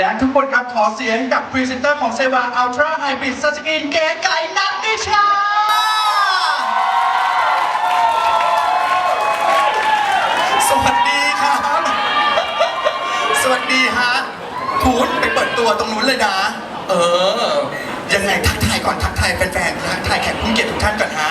และทุกคนครับขอเสียงกับพรีเซนเตอร์ของเซวาอัลตร้าไฮบริดสกินเก๋ไก่นักนิชา สวัสดีครับ สวัสดีฮะคุณไปเปิดตัวตรงนู้นเลยนะ เออ ยังไงทักทายก่อนทักทายแฟนๆทักทายแขกผู้เกียรติทุกท่านก่อนฮะ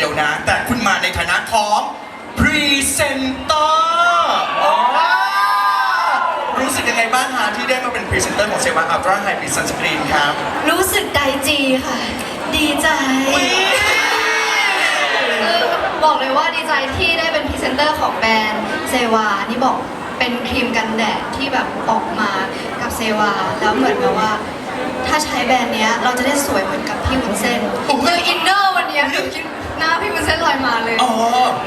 ดียวนะ แต่คุณมาในฐานะของพรีเซนเตอร์รู้สึกยังไงบ้างฮะที่ได้มาเป็นพรีเซนเตอร์ของเซวาอัลตร้าไฮบริดซันสกรีนครับ รู้สึกใจจีค่ะ ดีใจเออบอกเลยว่าดีใจที่ได้เป็นพรีเซนเตอร์ของแบรนด์เซวานี่บอกเป็นครีมกันแดดที่แบบออกมากับเซวาแล้วเหมือนแบบว่า ถ้าใช้แบรนด์เนี้ยเราจะได้สวยเหมือนกับพี่วุ้นเส้นโอ้โหคืออินเนอร์วันเนี้ยหนูคิด หน้าพี่วุ้นเส้นลอยมาเลย อ๋อ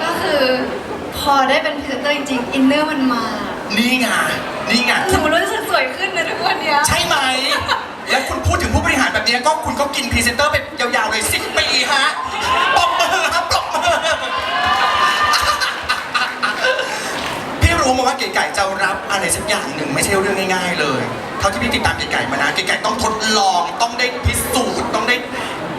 ก็คือพอได้เป็นพรีเซนเตอร์จริงๆอินเนอร์มันมานี่ไงนี่ไงหนูรู้สึกสวยขึ้นนะทุกวันเนี้ยใช่ไหม แล้วคุณพูดถึงผู้บริหารแบบนี้ก็คุณก็กินพรีเซนเตอร์ไปยาวๆเลยสิปีฮะปรบมือครับปรบมือพี่รู้มาว่าเก๋ไก่จะรับอะไรสักอย่างหนึ่งไม่ใช่เรื่องง่ายๆเลย เท่าที่พี่ติดตามเก๋ไก่มานะเก๋ไก่ต้องทดลองต้องได้พิสูจน์ต้องได้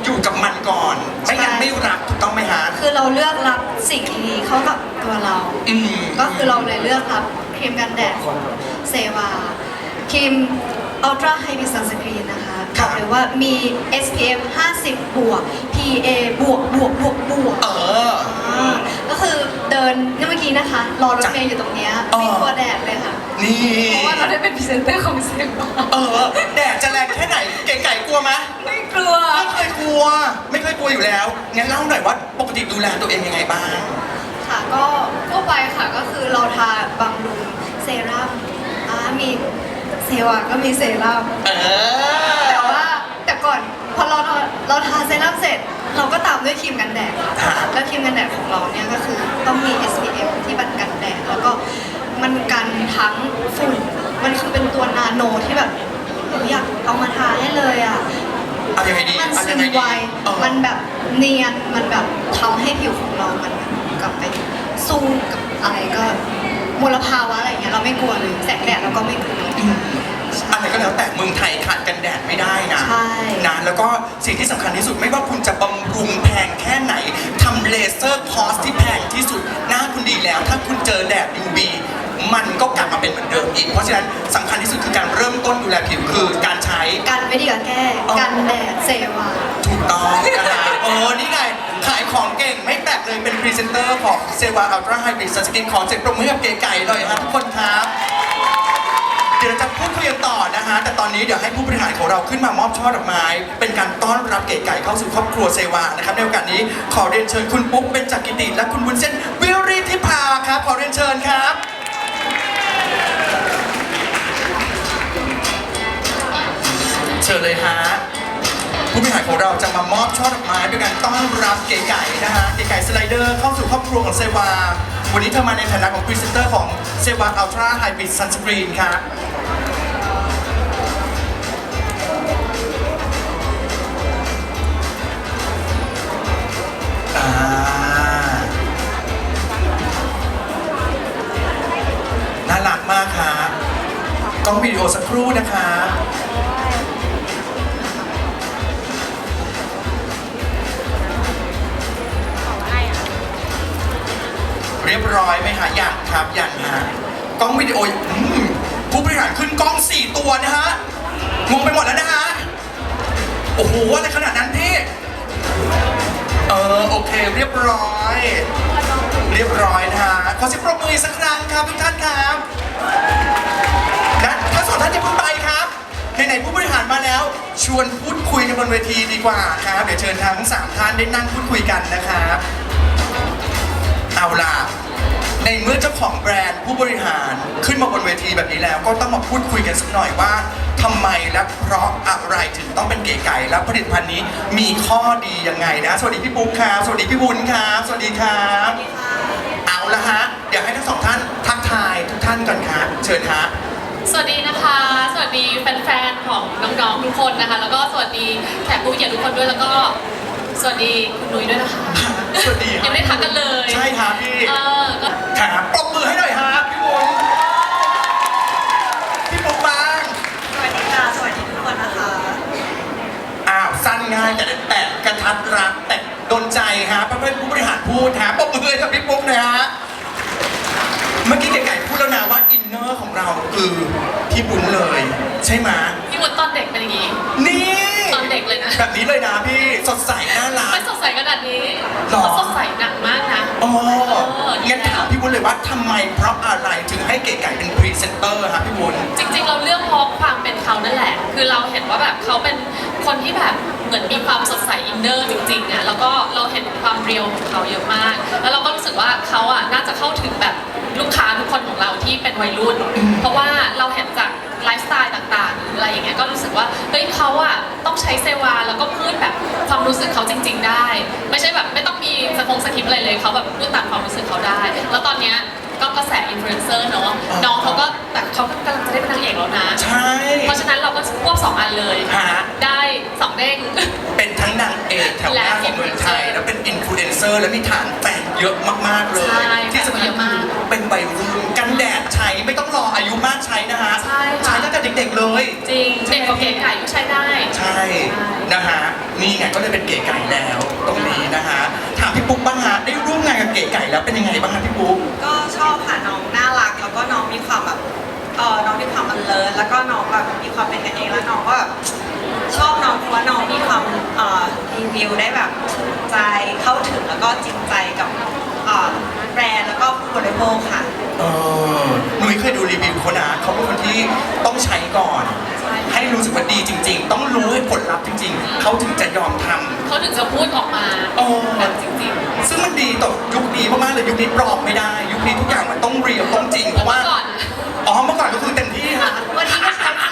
อยู่กับมันก่อน ไม่งั้นใช่ ไม่รับถูกต้องไหมฮะคือเราเลือกรับสิ่งดีๆเข้ากับตัวเรา อืมก็คือเราเลยเลือกรับครีมกันแดดของเซวาครีม Ultra High Beam Sunscreen นะคะบครัอบกเลยว่ามี SPF 50 บวก PA บวกบวกบวกบวกเอออ่าก็คือเดินเมื่อกี้นะคะ รอรถเมย์อยู่ตรงเนี้ยอ๋อไม่กลัวแดดเลยค่ะ นี่เพราะว่าเราได้เป็นพรีเซนเตอร์ของเซวาเออแดดจะแรงแค่ไหน เก๋ไก่กลัวไหมไม่กลัว ไม่เคยกลัว ไม่เคยกลัวอยู่แล้วงั้นเล่าหน่อยว่าปกติดูแลตัวเองยังไงบ้าง ค่ะก็ทั่วไปค่ะก็คือเราทาบำรุงเซรั่มอ่ามีเซวาก็มีเซรั่มเออ แต่ว่าแต่ก่อนพอเราเราทาเซรั่มเสร็จ เราก็ตามด้วยครีมกันแดดค่ะค่ะแล้วครีมกันแดดของเราเนี่ยก็คือต้องมี SPF ที่บันกันแดดแล้วก็ มันกันทั้งฝุ่นมันคือเป็นตัวนาโนที่แบบหนูอยากเอามาทาให้เลยอะเอายังไงดีมันเอาซึยังมไงดีไวเออ มันแบบเนียนมันแบบทำให้ผิวของเรามันกลับไปสู้กับอะไรก็มลภาวะอะไรอย่างเงี้ยเราไม่กลัวเลยแสงแดดเราก็ไม่กลัวอืมอะไรก็แล้วแต่เมืองไทยขาดกันแดดไม่ได้นะใช่ นะแล้วก็สิ่งที่สำคัญที่สุดไม่ว่าคุณจะบำรุงแพงแค่ไหนทำเลเซอร์คอสที่แพงที่สุด หน้าคุณดีแล้ว ถ้าคุณเจอแดด UV มันก็กลับมาเป็นเหมือนเดิมอีก เพราะฉะนั้นสำคัญที่สุดคือการเริ่มต้นดูแลผิวคือการใช้ กันไม่ดีกว่าแก้อ๋อกันแดดเซวา ถูกต้องนะคะโอ้นี่ไง ขายของเก่งไม่แปลกเลยเป็นพรีเซนเตอร์ของเซวาอัลตร้าไฮบริดสกินขอเสียงปรบมือให้กับเก๋ไก่หน่อยครับทุกคนครับ เดี๋ยวเราจะพูดคุยกันต่อนะฮะ แต่ตอนนี้เดี๋ยวให้ผู้บริหารของเราขึ้นมามอบช่อดอกไม้ เป็นการต้อนรับเก๋ไก่เข้าสู่ครอบครัวเซวานะครับ ในโอกาสนี้ขอเรียนเชิญคุณปุ๊กเป็นจักริติ และคุณวุ้นเส้นวิริธิภาครับ ขอเรียนเชิญครับ ชิญเลยฮะผู้บริหารของเราจะมามอบช่อดอกไม้ด้วยการต้อนรับเก๋ไก่นะฮะเก๋ไก่สไลเดอร์เข้าสู่ครอบครัวของเซวา วันนี้เธอมาในฐานะของพรีเซนเตอร์ของเซวาอัลตร้าไฮบริดซันสกรีนครับอ่าน่ารักมากครับกล้องวิดีโอสักครู่นะคะ รียบร้อยไหมฮะยังครับยังฮะกล้องวิดีโออืมผู้บริหารขึ้นกล้อง4ตัวนะฮะงงไปหมดแล้วนะฮะโอ้โหอะไรขนาดนั้นพี่เออโอเคเรียบร้อย เรียบร้อยนะฮะขอเสียงปรบมืออีกสักครั้งครับทุกท่านครับนะทั้งสองท่านจะเพิ่งไปครับไหนๆผู้บริหารมาแล้ว ชวนพูดคุยกันบนเวทีดีกว่าครับเดี๋ยวเชิญทั้งสามท่านได้นั่งพูดคุยกันนะครับเอาล่ะ ในเมื่อเจ้าของแบรนด์ผู้บริหารขึ้นมาบนเวทีแบบนี้แล้ว ก็ต้องมาพูดคุยกันสักหน่อยว่าทำไมและเพราะอะไรถึงต้องเป็นเก๋ไก่และผลิตภัณฑ์นี้มีข้อดียังไงนะ สวัสดีพี่ปุ๊กครับสวัสดีพี่บุญครับสวัสดีครับเอาละฮะเดี๋ยวให้ทั้งสองท่านทักทายทุกท่านก่อนครับเชิญฮะสวัสดีนะคะ สวัสดีแฟนๆ ของน้องๆ ทุกคนนะคะ แล้วก็สวัสดีแขกผู้มีเกียรติทุกคนด้วย แล้วก็สวัสดีคุณนุ้ยด้วยนะคะ สวัสดีครับยังไม่ได้ทักกันเลยใช่ครับพี่เออก็ครับปรบมือให้หน่อยครับพี่บุญพี่ปุ๊กบ้างสวัสดีค่ะ สวัสดีทุกคนนะคะ อ้าวสั้นง่ายแต่แต่กระทัดรัดแต่โดนใจฮะเพื่อนๆผู้บริหารพูดฮะปรบมือให้กับพี่ปุ๊กหนะฮะ เมื่อกี้ไก่ๆพูดแล้วนะว่าอินเนอร์ของเราคือพี่บุญเลย ใช่ไหมยพี่วุฒิตอนเด็กเป็นอย่างนี้ นี่ตอนเด็กเลยนะแบบนี้เลยนะพี่สดใสน่ารัก ไม่สดใสขนาดนี้หรอเขาสดใสหนักมากนะอ๋อเออดีงั้นแล้วถามพี่วุ้นเลยว่าทำไมเพราะอะไรถึงให้เก๋ไก่เป็นพรีเซนเตอร์ครับพี่วุ้น จริงๆ เราเลือกเพราะความเป็นเขานั่นแหละ คือเราเห็นว่าแบบเขาเป็นคนที่แบบเหมือนมีความสดใสอินเนอร์จริงๆอะแล้วก็เราเห็นความเรียวของเขาเยอะมาก แล้วเราก็รู้สึกว่าเขาอะน่าจะเข้าถึงแบบลูกค้าทุกคนของเราที่เป็นวัยรุ่น เพราะว่าเราเห็นจากไลฟ์สไตล์ ต่างๆ หรืออะไรอย่างเงี้ยก็รู้สึกว่าเฮ้ยเขาอะต้องใช้เซวาแล้วก็พูดแบบความรู้สึกเขาจริง ๆ ได้ ไม่ใช่แบบไม่ต้องมีสคงสคริปต์อะไรเลยเขาแบบพูดตามความรู้สึกเขาได้ แล้วตอนเนี้ยก็กระแสอินฟลูเอนเซอร์เนาะน้องเขาก็แต่เขากำลังจะได้เป็นนางเอกแล้วนะ ใช่ เพราะฉะนั้นเราก็ควบสองอันเลยฮะ ได้สองเด้ง เป็นทั้งนางเอกแถวหน้าของเมืองไทย แล้วเป็นอินฟลูเอนเซอร์ และมีฐานแฟนเยอะมาก ๆ เลย ใช่ที่สำคัญเยอะมาก เป็นใบรุ่นกันแดดใช้ไม่ต้องรออายุมากใช้นะฮะใช่ค่ะ ใช้ตั้งแต่เด็กๆเลย จริงเด็กกว่าเก๋ไก่ก็ใช้ได้ ใช่นะฮะนี่ไงก็เลยเป็นเก๋ไก่แล้วตรงนี้นะฮะถามพี่ปุ๊กบ้างฮะได้ร่วมงานกับเก๋ไก่แล้วเป็นยังไงบ้างฮะพี่ปุ๊ก ก็ชอบค่ะน้องน่ารักแล้วก็น้องมีความแบบเออน้องมีความมันเลิศแล้วก็น้องแบบมีความเป็นกันเองแล้วน้องก็แบบชอบน้องเพราะว่าน้องมีความเอ่อรีวิวได้แบบถูกใจเข้าถึงแล้วก็จริงใจกับ เอ่อแบรนด์แล้วก็ผู้บริโภคค่ะ เออหนุ่ยเคยดูรีวิวเขานะเขาเป็นคนที่ต้องใช้ก่อน ใช่ ให้รู้สึกว่าดีจริง ๆ ต้องรู้ผลลัพธ์จริง ๆ เขาถึงจะยอมทำ เขาถึงจะพูดออกมาโอ้ แบบจริงซึ่งมันดีต่อยุคนี้มากๆเลยยุคนี้ปลอมไม่ได้ ยุคนี้ทุกอย่างมันต้องเรียลต้องจริงๆเพราะว่าก่อน อ๋อเมื่อก่อนก็คือเต็มที่ฮะวันนี้ก็ใช้มา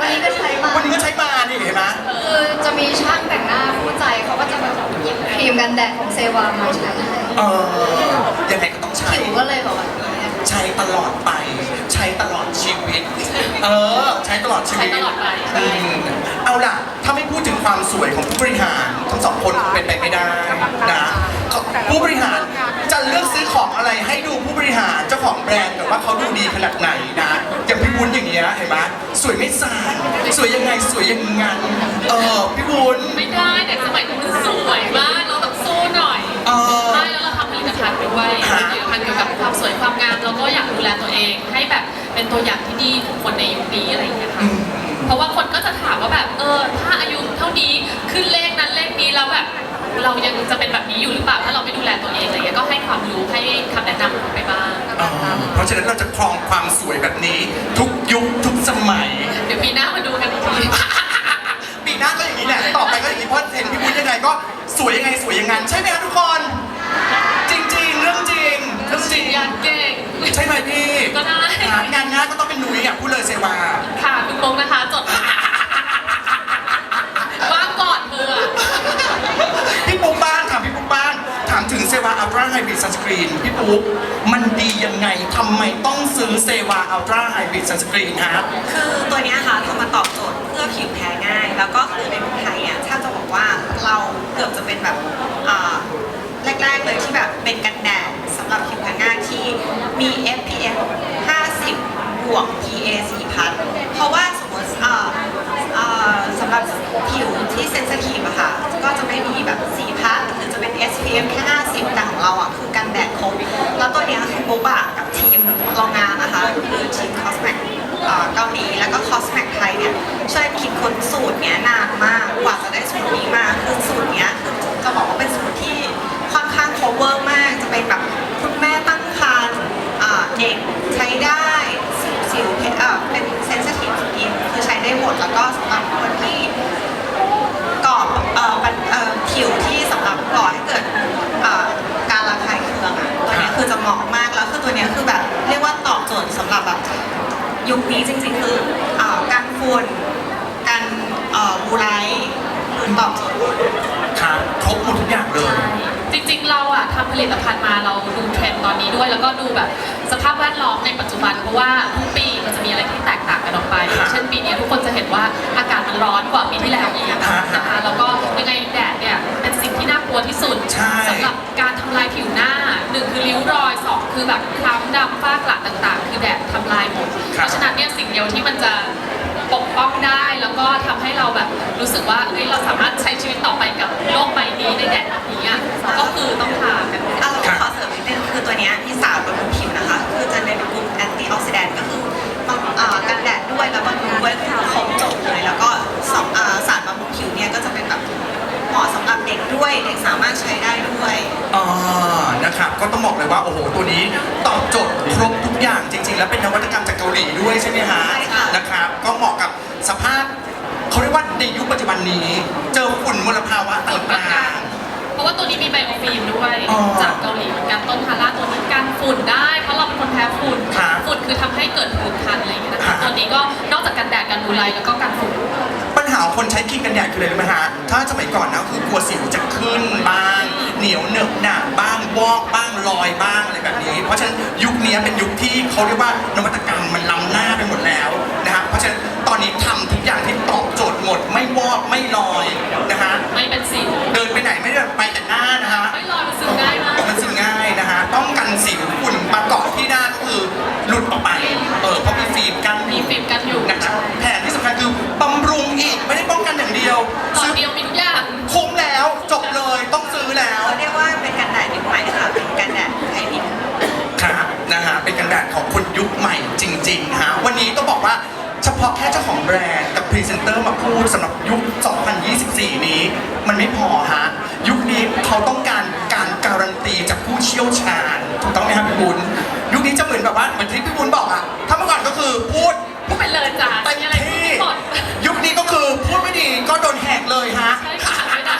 วันนี้ก็ใช้มาวันนี้ก็ใช้มานี่เห็นไหมคือจะมีช่างแต่งหน้าคู่ใจเขาก็จะมาหยิบครีมกันแดดของเซวามาใช้ให้ เออยังไงก็ต้องใช้ ผิวก็เลยแบบว่านี้นะคะใช้ตลอดไป ใช้ตลอดชีวิต เออ ใช้ตลอดชีวิตใช้ตลอดไปใช่ อืมเอาล่ะ ถ้าไม่พูดถึงความสวยของผู้บริหารทั้งสองคนเป็นไปไม่ได้นะผู้บริหารจะเลือกซื้อของอะไรให้ดูผู้บริหารเจ้าของแบรนด์แต่ว่าเขาดูดีขนาดไหนนะอย่างพี่วุ้นอย่างเงี้ยเห็นไหมสวยไม่สายสวยยังไงสวยอย่างงั้นเออพี่วุ้น ไม่ได้เด็กสมัยนี้มันสวยมา แล้วก็อยากดูแลตัวเองให้แบบเป็นตัวอย่างที่ดีของคนในยุคนี้อะไรอย่างเงี้ยค่ะอืมเพราะว่าคนก็จะถามว่าแบบเออถ้าอายุเท่านี้ขึ้นเลขนั้นเลขนี้แล้วแบบเรายังจะเป็นแบบนี้อยู่หรือเปล่าถ้าเราไม่ดูแลตัวเองอะไรเงี้ยก็ให้ความรู้ให้คำแนะนำไปบ้างอ๋อเพราะฉะนั้นเราจะครองความสวยแบบนี้ ทุกยุคทุกสมัย เดี๋ยวปีหน้ามาดูกันอีกที ปีหน้าก็อย่างนี้แหละต่อไปก็อย่างนี้เพราะเห็นพี่วุ้น อะพูดเลยเซวาค่ะคุณมงนะคะจดว่างก่อนเบื่อพี่ปุ๊กบ้างถามพี่ปุ๊กบ้างถามถึงเซวาอัลตร้าไฮบริดซันสกรีนพี่ปุ๊กมันดียังไงทำไมต้องซื้อเซวาอัลตร้าไฮบริดซันสกรีนครับคือตัวเนี้ยค่ะทำมาตอบโจทย์เพื่อผิวแพ้ง่าย แล้วก็คือในเมืองไทยอะถ้าจะบอกว่าเราเกือบจะเป็นแบบอ่าแรกๆเลยที่แบบเป็นกันแดดสำหรับผิวแพ้ง่ายที่มี SPF 50 บวก PA 4,000เพราะว่าสมมติอ่าอ่าสำหรับผิวที่เซนซิทีฟอะค่ะ ก็จะไม่มีแบบ4,000หรือจะเป็น SPF แค่ 50แต่ของเราอะคือกันแดดครบ แล้วตัวเนี้ยคือปุ๊บอะกับทีมโรงงานนะคะคือทีม Cosmac อ่าเกาหลีแล้วก็ Cosmac ไทยเนี่ยช่วยคิดค้นสูตรเนี้ยนานมากกว่าจะได้สูตรนี้มาคือสูตรเนี้ยคือจะบอกว่าเป็นสูตรที่ค่อนข้าง cover มากจะเป็นแบบคุณแม่ตั้งครรภ์อ่าเด็กใช้ได้ เพชรอ่าเป็นเซนซิทีฟสกินคือใช้ได้หมดแล้วก็สำหรับคนที่ก่อเอ่อปัญเอ่อผิวที่สำหรับก่อให้เกิดอ่าการระคายเคืองอะตัวเนี้ยคือจะเหมาะมากแล้วคือตัวเนี้ยคือแบบเรียกว่าตอบโจทย์สำหรับแบบยุคนี้จริงๆคืออ่าการฝุ่นการเอ่อบูไรต์คือตอบโจทย์หมด ครับครบหมดทุกอย่า งเลยจริงๆเราเราอะทำผลิตภัณฑ์มาเราดูเทรนด์ตอนนี้ด้วย แล้วก็ดูแบบสภาพแวดล้อมในปัจจุบันเพราะว่าทุกปีมันจะมีอะไรที่แตกต่างกันออกไปค่ะเช่นปีนี้ทุกคนจะเห็นว่าอากาศมันร้อนกว่าปีที่แล้วอีกนะคะค่ะแล้วก็ยังไงแดดเนี่ยเป็นสิ่งที่น่ากลัวที่สุดใช่ สำหรับการทำลายผิวหน้าหนึ่งคือริ้วรอยสองคือแบบคล้ำดำฝ้ากระต่างๆ คือแดดทำลายหมดเพราะฉะนั้นเนี่ยสิ่งเดียวที่มันจะ ปกป้องได้ แล้วก็ทำให้เราแบบรู้สึกว่าเฮ้ยเราสามารถใช้ชีวิตต่อไปกับโลกใบนี้ในแดดแบบนี้อะก็คือต้องทากันแดดอะเราขอเสริมนิดนึงคือตัวเนี้ยที่สารบำรุงผิวนะคะ คือจะในกลุ่มแอนตี้ออกซิแดนต์ก็คือบำอ่ากันแดดด้วยแล้วบำรุงด้วยคือครบจบเลย แล้วก็สองอ่าสารบำรุงผิวเนี่ยก็จะเป็นแบบเหมาะสำหรับเด็กด้วยเด็กสามารถใช้ได้ด้วยอ่านะครับก็ต้องบอกเลยว่าโอ้โหตัวนี้ตอบโจทย์ครบทุก อย่างจริง ๆ แล้วเป็นนวัตกรรมจากเกาหลีด้วยใช่ไหมฮะใช่ค่ะ นะครับ ก็เหมาะกับสภาพเขาเรียกว่าในยุคปัจจุบันนี้ เจอฝุ่นมลภาวะต่ฝุ่นมากาง เพราะว่าตัวนี้มีไบโอฟิล์มด้วย อ๋อจากเกาหลีเหมือนกันต้นฮาร่าตัวนี้กันฝุ่นได้ เพราะเราเป็นคนแพ้ฝุ่น ครับฝุ่นคือทำให้เกิดผื่นคันอะไรอย่างเงี้ยนะครัคะบ ตัวนี้ก็นอกจากกันแดดกันบูไลแล้วก็กันฝุ่น ๆ ปัญหาของคนใช้ครีมกันแดดคืออะไรรู้ไหมฮะ ถ้าสมัยก่อนนะคือกลัวสิวจะขึ้นบ้าง เหนียวเหนอะหนะบ้าง วอกบ้างลอยบ้างอะไรแบบนี้ เพราะฉะนั้นยุคนี้เป็นยุคที่เขาเรียกว่านวัตกรรมมันล้ำหน้าไปหมดแล้วนะฮะเพราะฉะนั้นตอนนี้ทำทุกอย่างที่ตอบโจทย์หมด ไม่วอกไม่ลอยนะฮะไม่เป็นสี พาะแค่เจ้าของแบรนด์กับพรีเซนเตอร์มาพูดสำหรับยุค 2024 นี้ มันไม่พอฮะ ยุคนี้เขาต้องการการการันตีจากผู้เชี่ยวชาญถูกต้องไหมครับพี่บุญยุคนี้จะเหมือนแบบว่าเหมือนที่พี่บุญบอกอะถ้าเมื่อก่อนก็คือพูดพูดไปเลยจ้ะเต็มมีอะไรพูดที่ไม่หมด ยุคนี้ก็คือพูดไม่ดีก็โดนแหกเลยฮะใช่ค่ะไม่ได้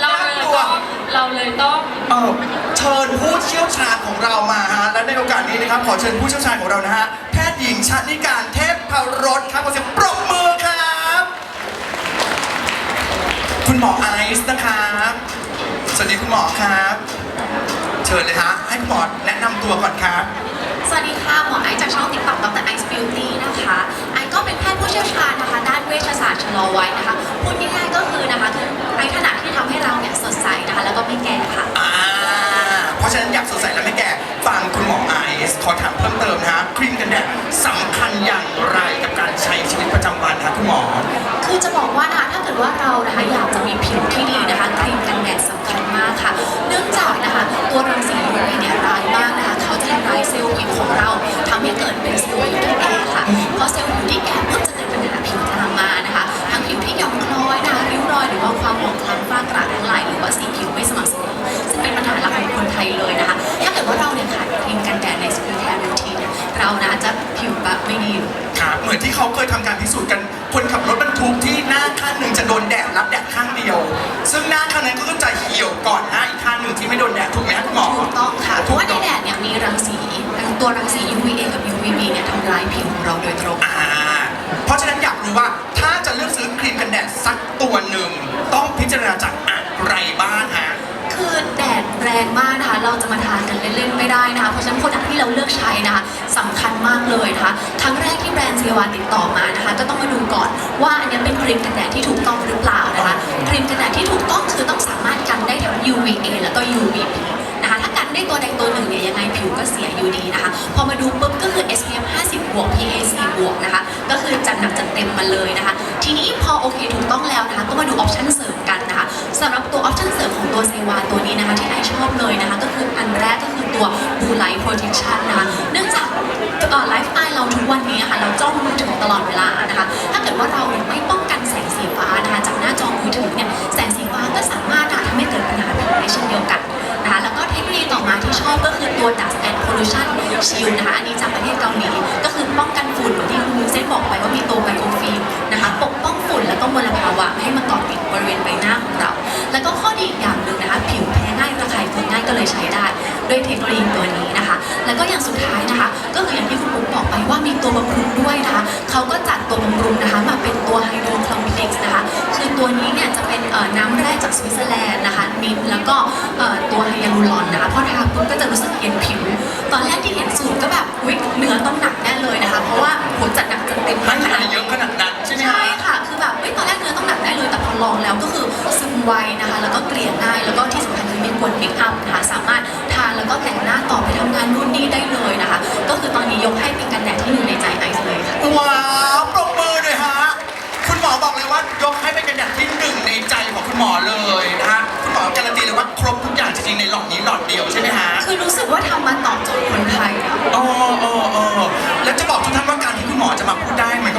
เราเลยต้องเราเลยต้องเออเชิญผู้เชี่ยวชาญของเรามาฮะ และในโอกาสนี้นะครับ ขอเชิญผู้เชี่ยวชาญของเรานะฮะแพทย์ หญิงชนิการเทพพรสครับขอเสียงปรบมือครับ คุณหมอไอซ์นะครับ สวัสดีคุณหมอครับ เชิญเลยฮะให้คุณหมอแนะนำตัวก่อนครับ สวัสดีค่ะหมอไอซ์จากช่องติ๊กต็อกดรไอซ์บิวตี้นะคะไอซ์ก็เป็นแพทย์ผู้เชี่ยวชาญนะคะ ด้านเวชศาสตร์ชะลอวัยนะคะพูดง่ายๆก็คือนะคะคือไอซ์ นเนี่ยเรานะจะผิวแบบไม่ดีครับเหมือนที่เขาเคยทำการพิสูจน์กัน คนขับรถบรรทุกที่หน้าข้างหนึ่งจะโดนแดดรับแดดข้างเดียว ซึ่งหน้าข้างนั้นก็จะเหี่ยวก่อนหน้าอีกข้างหนึ่งที่ไม่โดนแดดถูกไหมครับคุณหมอ ถูกต้องค่ะ เพราะว่าในแดดเนี่ยมีรังสีตัวรังสี UVA กับ UVB เนี่ยทำร้ายผิวของเราโดยตรง อ่าเพราะฉะนั้นอยากรู้ว่าถ้าจะเลือกซื้อครีมกันแดดสักตัวหนึ่ง ต้องพิจารณาจากอะไรบ้างฮะ คือแดดแรงมากนะคะเราจะมาทานกันเล่นๆไม่ได้นะคะเพราะฉะนั้นโปรดักที่เราเลือกใช้นะคะสำคัญมากเลยนะคะครั้งแรกที่แบรนด์เซวาติดต่อมานะคะก็ต้องมาดูก่อนว่าอันนี้เป็นครีมกันแดดที่ถูกต้องหรือเปล่านะคะครีมกันแดดที่ถูกต้องคือต้องสามารถกันได้ทั้ง UVA แล้วก็ UVB นะคะถ้ากันได้ตัวใดตัวหนึ่งเนี่ยยังไงผิวก็เสียอยู่ดีนะคะ พอมาดูปุ๊บก็คือ SPF 50 บวก PA 4บวกนะคะ ก็คือจัดหนักจัดเต็มมาเลยนะคะ ทีนี้พอโอเคถูกต้องแล้วนะคะ ก็มาดูออปชั่นเสริมกัน สำหรับตัวออปชั่นเสริมของตัวเซวาตัวนี้นะคะ ที่ไอชอบเลยนะคะ ก็คืออันแรกก็คือตัว Blue Light Protection นะคะเนื่องจากไลฟ์สไตล์เราทุกวันนี้นะคะเราจ้องมือถือตลอดเวลานะคะ ถ้าเกิดว่าเราไม่ป้องกันแสงสีฟ้านะคะจากหน้าจอมือถือเนี่ยแสงสีฟ้าก็สามารถทำให้เกิดปัญหาผิวได้เช่นเดียวกันนะคะแล้วก็เทคโนโลยีต่อมาที่ชอบก็คือตัว Dust and Pollution Shield นะคะอันนี้จากประเทศเกาหลีก็คือป้องกันฝุ่นเหมือนที่คุณเซนบอกไปว่ามีตัวไบโอฟิล์มนะคะปกป้องฝุ่นแล้วก็มลภาวะให้มาเกาะติดบริเวณใบหน้าของเรา แล้วก็ข้อดีอีกอย่างหนึ่งนะคะ ผิวแพ้ง่ายระคายเคืองง่ายก็เลยใช้ได้ด้วยเทคโนโลยีตัวนี้นะคะ แล้วก็อย่างสุดท้ายนะคะ ก็คืออย่างที่คุณปุ๊กบอกไปว่ามีตัวบำรุงด้วยนะคะเขาก็จัดตัวบำรุงนะคะ มาเป็นตัวไฮโดรคลอมเพล็กซ์นะคะ คือตัวนี้เนี่ยจะเป็นน้ำแร่จากสวิตเซอร์แลนด์นะคะมินแล้วก็ตัวไฮยาลูรอนนะคะพอทาปุ๊บก็จะรู้สึกเย็นผิว ตอนแรกที่เห็นสูตรก็แบบอุ๊ยเนื้อต้องหนักแน่เลยนะคะ เพราะว่าโหจัดหนักจัดเต็มมากขนาดเยอะขนาดนั้น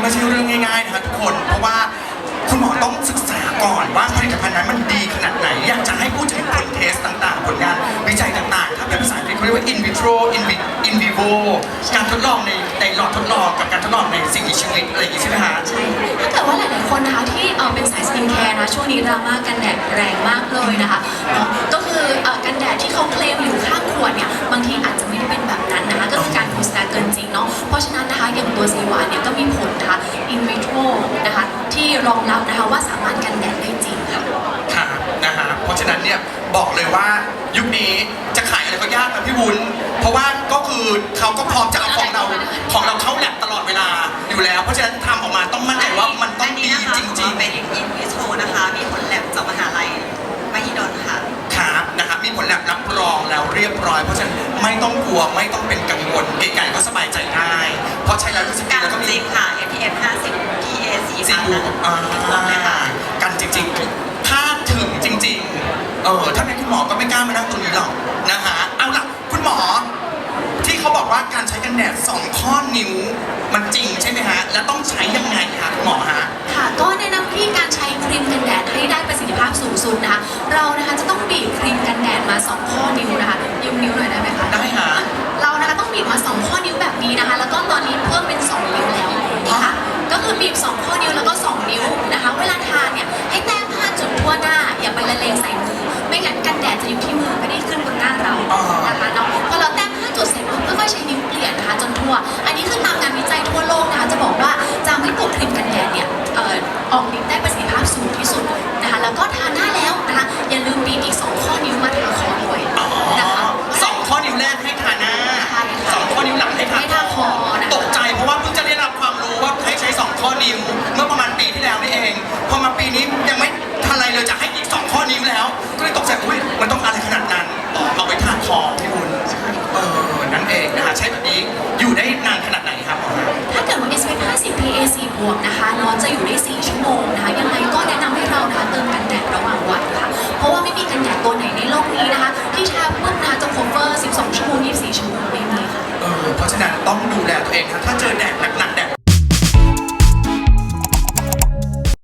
ไม่ใช่เรื่องง่ายๆนะคะทุกคน เพราะว่าคุณหมอต้องศึกษาก่อนว่าผลิตภัณฑ์นั้นมันดีขนาดไหน อยากจะให้พูดถึงผลเทสต่างๆ ผลงานวิจัยต่างๆ ถ้าเป็นภาษาอังกฤษเขาเรียกว่า in vitro in vi- in vivo การทดลองในในหลอดทดลองกับการทดลองในสิ่งมีชีวิตอะไรอย่างงี้ใช่ไหมฮะใช่ถ้าเกิดว่าหลาย ๆ คนนะคะที่เอ่อเป็นสายสกินแคร์นะช่วงนี้ดราม่ากันแดดแรงมากเลยนะคะเนาะก็คือเอ่อกันแดดที่เขาเคลมอยู่ข้างขวดเนี่ยบางทีอาจจะไม่ ริงเนาะเพราะฉะนั้นนะคะอย่างตัวซีวาเนี่ยก็มีผลนะคะอินวิโทรนะคะที่รองรับนะคะว่าสามารถกันแดดได้จริงค่ะ ค่ะนะฮะเพราะฉะนั้นเนี่ยบอกเลยว่ายุคนี้จะขายอะไรก็ยากนะพี่วุ้นเพราะว่าก็คือเขาก็พร้อมจะเอาของเราของเราเข้าแลบตลอดเวลาอยู่แล้ว เพราะฉะนั้นทำออกมาต้องมั่นใจว่ามันต้องดีจริงเป็นอินวิโทนะคะ มีผลแลบจากมหาลัยมหิดลค่ะๆครับนะครับมีผลแลบรับรองแล้วเรียบร้อย เพราะฉะนั้นไม่ต้องกลัวไม่ อูอ่ากันจริงๆ ถ้าถึงจริงๆ เออ ถ้าเป็นคุณหมอก็ไม่กล้ามานั่งตรงนี้หรอกนะคะ เอาล่ะ คุณหมอ ที่เขาบอกว่าการใช้กันแดดสองข้อนิ้ว มันจริงใช่ไหมฮะ แล้วต้องใช้ยังไงคะคุณหมอฮะ ค่ะ ก็แนะนำที่การใช้ครีมกันแดดให้ได้ประสิทธิภาพะฉะนั้นต้องดูแลตัวเองครับถ้าเจอแดดหนัก